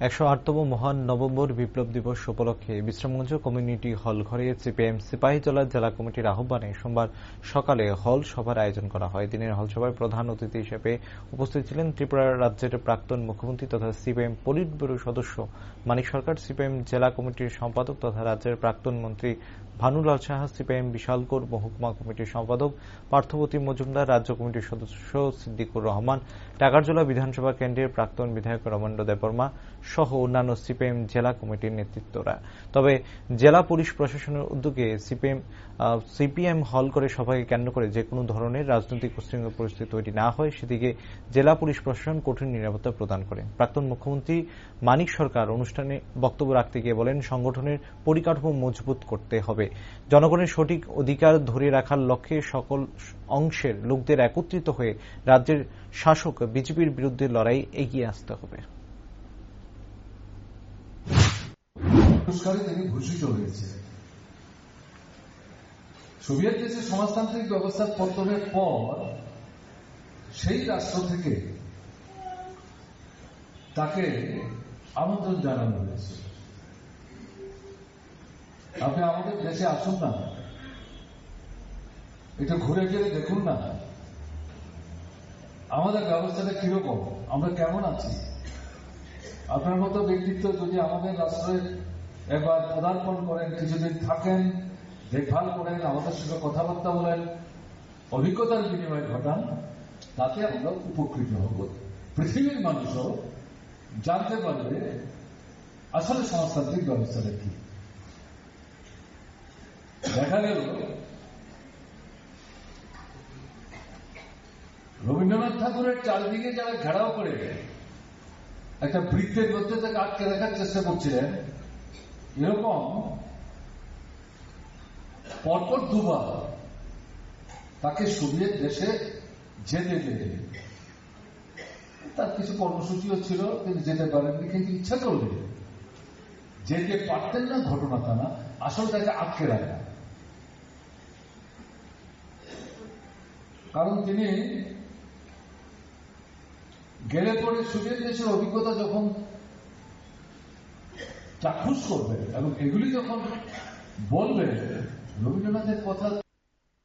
একশো আটতম মহান নভেম্বর বিপ্লব দিবস উপলক্ষে বিশ্রামগঞ্জ কমিউনিটি হল ঘরে সিপিএম সিপাহীজলা জেলা কমিটির আহ্বানে সোমবার সকালে হল সভার আয়োজন করা হয়। দিনের হল সভায় প্রধান অতিথি হিসেবে উপস্থিত ছিলেন ত্রিপুরা রাজ্যের প্রাক্তন মুখ্যমন্ত্রী তথা সিপিএম পলিট সদস্য মানিক সরকার, সিপিএম জেলা কমিটির সম্পাদক তথা রাজ্যের প্রাক্তন মন্ত্রী ভানুলাল সাহা সিপিএম বিশালগড় মহকুমা কমিটির সম্পাদক, পার্থবতী মজুমদার, রাজ্য কমিটির সদস্য সিদ্দিকুর রহমান, টাকারজোলা বিধানসভা কেন্দ্রের প্রাক্তন বিধায়ক রমণ্ড দেববর্মা সহ অন্যান্য সিপিএম জেলা কমিটির নেতৃত্বরা। তবে জেলা পুলিশ প্রশাসনের উদ্যোগে সিপিএম সিপিএম হল করে সভাকে কেন্দ্র করে যে কোনো ধরনের রাজনৈতিক উশৃঙ্খল পরিস্থিতি তৈরি না হয়, সেদিকে জেলা পুলিশ প্রশাসন কঠিন নিরাপত্তা প্রদান করে। প্রাক্তন মুখ্যমন্ত্রী মানিক সরকার অনুষ্ঠানে বক্তব্য রাখতে গিয়ে বলেন, সংগঠনের পরিকাঠামো মজবুত করতে হবে। জনগণের সঠিক অধিকার ধরে রাখার লক্ষ্যে সকল অংশের লোকদের একত্রিত হয়ে রাজ্যের শাসক বিজেপির বিরুদ্ধে লড়াই এগিয়ে আসতে হবে। সোভিয়েত সমাজতান্ত্রিক ব্যবস্থার পতনের পর সেই রাষ্ট্র থেকে তাকে আমন্ত্রণ জানানো হয়েছে। আপনি আমাদের দেশে আসুন না। একটু ঘুরে গেলে দেখুন না। আমাদের ব্যবস্থাটা কীরকম? আমরা কেমন আছি? আপনার মতো ব্যক্তিত্ব যদি আমাদের রাষ্ট্রে একবার পদার্পণ করেন, কিছুদিন থাকেন, দেখভাল করেন, আমাদের সঙ্গে কথাবার্তা বলেন, অভিজ্ঞতার বিনিময় ঘটান, তাতে আমরা উপকৃত হব। পৃথিবীর মানুষও জানতে পারবে আসলে সমাজতান্ত্রিক ব্যবস্থাটা কি। দেখা গেল। রবীন্দ্রনাথ ঠাকুরের চারদিকে যারা ঘেরাও করে, একটা বৃত্তের মধ্যে তাকে আটকে রাখার চেষ্টা করছিলেন। এরকম পরপর দুবার তাকে সোভিয়েত দেশে যেতে দেবে। তার কিছু কর্মসূচিও ছিল তিনি যেতে পারেননি, কিন্তু ইচ্ছা করলে যে পারতেন না ঘটনা তা না, আসল তাকে আটকে রাখা কারণ তিনি গেলে পরে সুদের দেশের অভিজ্ঞতা যখন চাক্ষুষ করবে এবং এগুলি যখন বলবে রবীন্দ্রনাথের কথা